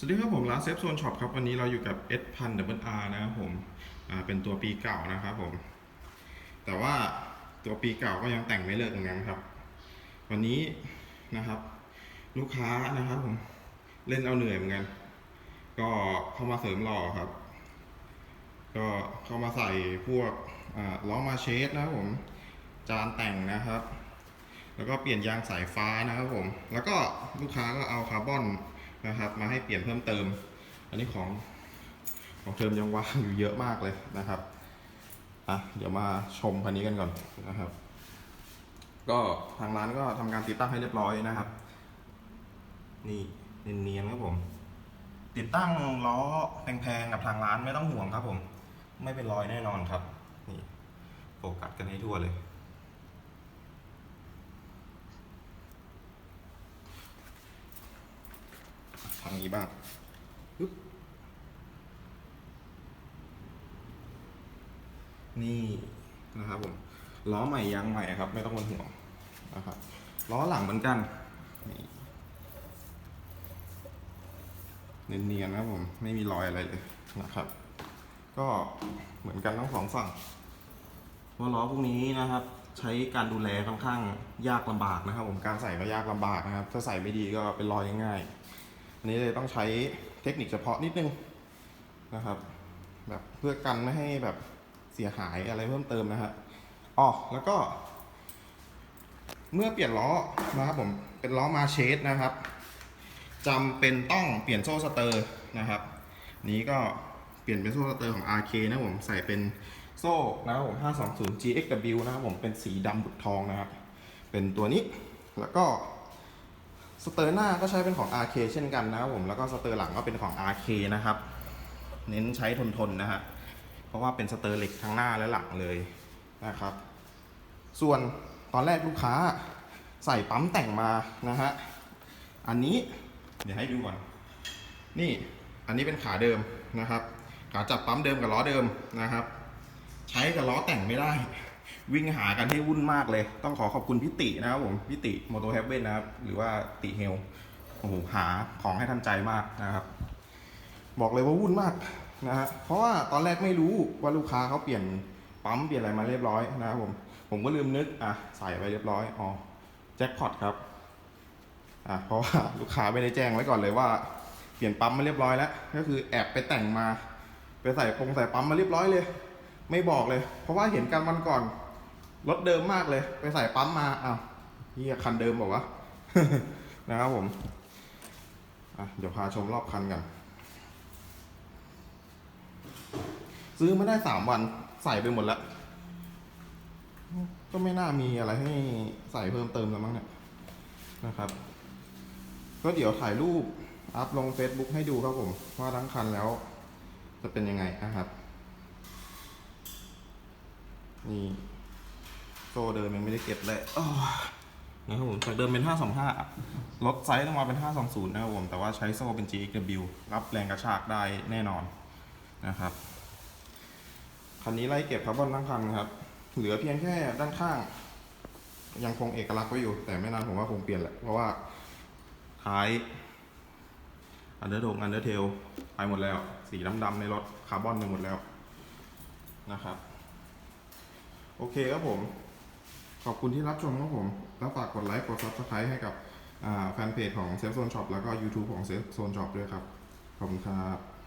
สวัสดีครับผมร้านเซฟโซนช็อปครับวันนี้เราอยู่กับ S พัน w R นะครับผมเป็นตัวปีเก่านะครับผม แต่ว่าตัวปีเก่าก็ยังแต่งไม่เลิกเหมือนกันครับ วันนี้นะครับ ลูกค้านะครับผมเล่นเอาเหนื่อยเหมือนกัน ก็เข้ามาเสริมหล่อครับ ก็เข้ามาใส่พวกอ่าล้อมาเชสนะครับผมจานแต่งนะครับ แล้วก็เปลี่ยนยางสายฟ้านะครับผม แล้วก็ลูกค้าก็เอาคาร์บอน นะครับมาให้เปลี่ยนเพิ่มเติม อันนี้ของของเทอมยังว่างอยู่เยอะมากเลยนะครับอะเดี๋ยวมาชมคันนี้กันก่อนนะครับ ก็ทางร้านก็ทำการติดตั้งให้เรียบร้อยนะครับ นี่เนียนๆครับผม ติดตั้งล้อแพงๆกับทางร้านไม่ต้องห่วงครับผม ไม่เป็นรอยแน่นอนครับ นี่โฟกัสกันให้ทั่วเลย งนี้บ้างนี่นะครับผมล้อใหม่ยางใหม่ครับ ไม่ต้องเป็นห่วงนะครับล้อหลังเหมือนกันเนียนๆนะผมไม่มีรอยอะไรเลยนะครับ ก็เหมือนกันทั้งสองฝั่งเพราะล้อพวกนี้นะครับ ใช้การดูแลค่อนข้างยากลำบากนะครับ ผมการใส่ก็ยากลำบากนะครับ ถ้าใส่ไม่ดีก็เป็นรอยง่ายๆ อันนี้เลยต้องใช้เทคนิคเฉพาะนิดนึงนะครับ แบบเพื่อกันไม่ให้แบบเสียหายอะไรเพิ่มเติมนะฮะอ๋อแล้วก็ เมื่อเปลี่ยนล้อนะครับผมเป็นล้อมาเชสนะครับจำเป็นต้องเปลี่ยนโซ่สเตอร์นะครับ นี้ก็เปลี่ยนเป็นโซ่สเตอร์ของ RK นะครับผมใส่เป็นโซ่นะครับผม 520 GXW นะครับผมเป็นสีดำบุดทองนะครับ เป็นตัวนี้แล้วก็ สเตอร์หน้าก็ใช้เป็นของ RK เช่นกันนะครับผมแล้วก็สเตอร์หลังก็เป็นของ RK นะครับ เน้นใช้ทนๆนะฮะเพราะว่าเป็นสเตอร์เหล็กทั้งหน้าและหลังเลยนะครับ ส่วนตอนแรกลูกค้าใส่ปั๊มแต่งมานะฮะอันนี้เดี๋ยวให้ดูก่อนนี่อันนี้เป็นขาเดิมนะครับขาจับปั๊มเดิมกับล้อเดิมนะครับ ใช้กับล้อแต่งไม่ได้ วิ่งหากันให้วุ่นมากเลย ต้องขอขอบคุณพี่ตินะครับผมพี่ติโมโตแฮเว่นนะครับ หรือว่าติเฮลโอ้โหหาของให้ทันใจมากนะครับ บอกเลยว่าวุ่นมากนะฮะเพราะว่าตอนแรกไม่รู้ว่าลูกค้าเขาเปลี่ยนปั๊มเปลี่ยนอะไรมาเรียบร้อยนะครับผมผมก็ลืมนึกอะใส่ไปเรียบร้อยอ๋อแจ็คพอตครับอะเพราะว่าลูกค้าไม่ได้แจ้งไว้ก่อนเลยว่า เปลี่ยนปั๊มมาเรียบร้อยแล้ว ก็คือแอบไปแต่งมา ไปใส่ปงใส่ปั๊มมาเรียบร้อยเลย ไม่บอกเลย เพราะว่าเห็นกันวันก่อนรถเดิมมากเลย ไปใส่ปั๊มมาอ้าวเฮียคันเดิมบอกว่านะครับผมเดี๋ยวพาชมรอบคันกัน ซื้อมาได้สามวันใส่ไปหมดแล้ว ก็ไม่น่ามีอะไรให้ใส่เพิ่มเติมแล้วมั้งเนี่ยนะครับ ก็เดี๋ยวถ่ายรูปอัพลง Facebook ให้ดูครับผม ว่าทั้งคันแล้วจะเป็นยังไงนะครับ นี่ โซ่เดิมยังไม่ได้เก็บเลยนะครับผมจากเดิมเป็น 525 ลดไซส์ลงมาเป็น 520 นะครับผม แต่ว่าใช้โซ่เป็น GXW รับแรงกระชากได้แน่นอนนะครับ คันนี้ไล่เก็บคาร์บอนทั้งคันครับ เหลือเพียงแค่ด้านข้าง ยังคงเอกลักษณ์ไว้อยู่ แต่ไม่นานผมว่าคงเปลี่ยนแหละ เพราะว่าท้ายอันเดอร์โดงอันเดอร์เทลไปหมดแล้ว สีดำๆในรถคาร์บอนไปหมดแล้วนะครับ โอเคครับผม ขอบคุณที่รับชมครับผม แล้วฝากกดไลค์ กด Subscribe ให้กับแฟนเพจของเซฟโซนช็อปแล้วก็ YouTube ของเซฟโซนช็อปด้วยครับ ขอบคุณครับ